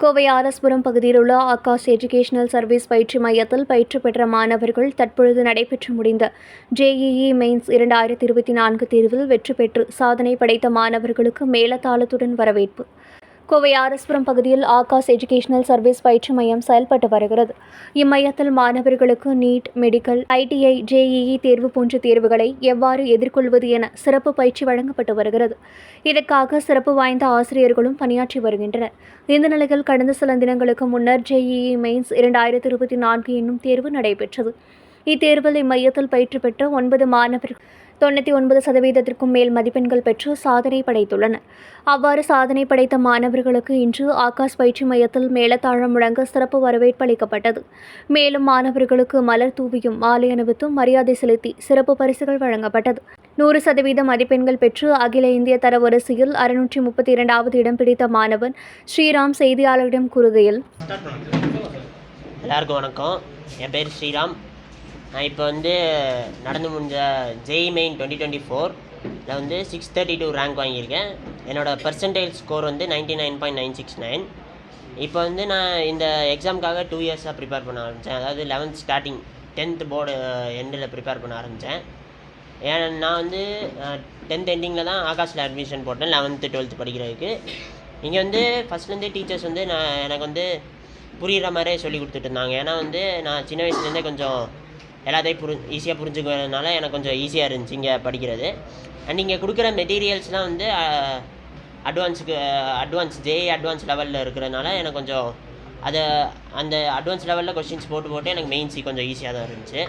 கோவை ஆரஸ்புரம் பகுதியில் உள்ள Akash educational service பயிற்சி மையத்தில் பயிற்சி பெற்ற மாணவர்கள் தற்பொழுது நடைபெற்று முடிந்த ஜேஇஇ மெயின்ஸ் இரண்டாயிரத்தி இருபத்தி நான்கு தேர்வில் வெற்றி பெற்று சாதனை படைத்த மாணவர்களுக்கு மேலதாளத்துடன் வரவேற்பு. கோவை ஆர்எஸ்புரம் பகுதியில் ஆகாஷ் எஜுகேஷனல் சர்வீஸ் பயிற்சி மையம் செயல்பட்டு வருகிறது. இம்மையத்தில் மாணவர்களுக்கு நீட் மெடிக்கல் ஐடிஐ ஜேஇஇ தேர்வு போன்ற தேர்வுகளை எவ்வாறு எதிர்கொள்வது என சிறப்பு பயிற்சி வழங்கப்பட்டு வருகிறது. இதற்காக சிறப்பு வாய்ந்த ஆசிரியர்களும் பணியாற்றி வருகின்றனர். இந்த நிலையில் கடந்த சில தினங்களுக்கு முன்னர் ஜேஇஇ மெயின்ஸ் இரண்டாயிரத்தி இருபத்தி நான்கு என்னும் தேர்வு நடைபெற்றது. இத்தேர்வில் இம்மையத்தில் பயிற்சி பெற்ற ஒன்பது மாணவர்கள் தொண்ணூற்றி ஒன்பது சதவீதத்திற்கும் மேல் மதிப்பெண்கள் பெற்று சாதனை படைத்துள்ளனர். அவ்வாறு சாதனை படைத்த மாணவர்களுக்கு இன்று ஆகாஷ் பயிற்சி மையத்தில் மேலத்தாழம் முழங்க சிறப்பு வரவேற்பு அளிக்கப்பட்டது. மேலும் மாணவர்களுக்கு மலர் தூவியும் மாலை அணிவித்தும் மரியாதை செலுத்தி சிறப்பு பரிசுகள் வழங்கப்பட்டது. நூறு சதவீத மதிப்பெண்கள் பெற்று அகில இந்திய தரவரிசையில் அறுநூற்றி முப்பத்தி இரண்டாவது இடம் பிடித்த மாணவன் ஸ்ரீராம் செய்தியாளரிடம் கூறுகையில் எல்லாருக்கும் வணக்கம். என் பேர் ஸ்ரீராம். நான் இப்போ வந்து நடந்து முடிஞ்ச ஜெய் மெயின் டுவெண்ட்டி டுவெண்ட்டி ஃபோரில் வந்து சிக்ஸ் தேர்ட்டி டூ ரேங்க் வாங்கியிருக்கேன். என்னோடய பர்சன்டேஜ் ஸ்கோர் வந்து ninety nine point nine six nine இப்போ வந்து நான் இந்த எக்ஸாமுக்காக டூ இயர்ஸாக ப்ரிப்பேர் பண்ண ஆரம்பித்தேன் அதாவது லெவன்த் ஸ்டார்டிங் டென்த் போர்டு எண்டில் ப்ரிப்பேர் பண்ண ஆரம்பித்தேன் ஏன் நான் வந்து டென்த் எண்டிங்கில் தான் ஆகாஷில் அட்மிஷன் போட்டேன் லெவன்த்து டுவெல்த்து படிக்கிறதுக்கு. இங்கே வந்து ஃபஸ்ட்லேருந்தே டீச்சர்ஸ் வந்து நான் எனக்கு வந்து புரிகிற மாதிரியே சொல்லி கொடுத்துட்டு இருந்தாங்க. ஏன்னா வந்து நான் சின்ன வயசுலேருந்தே கொஞ்சம் எல்லாத்தையும் புரி ஈஸியாக புரிஞ்சுக்கிறதுனால எனக்கு கொஞ்சம் ஈஸியாக இருந்துச்சு இங்கே படிக்கிறது. அண்ட் நீங்கள் கொடுக்குற மெட்டீரியல்ஸ்லாம் வந்து அட்வான்ஸுக்கு அட்வான்ஸ் ஜே அட்வான்ஸ் லெவலில் இருக்கிறதுனால எனக்கு கொஞ்சம் அதை அந்த அட்வான்ஸ் லெவலில் கொஷின்ஸ் போட்டு போட்டு எனக்கு மெயின்ஸி கொஞ்சம் ஈஸியாக தான் இருந்துச்சு.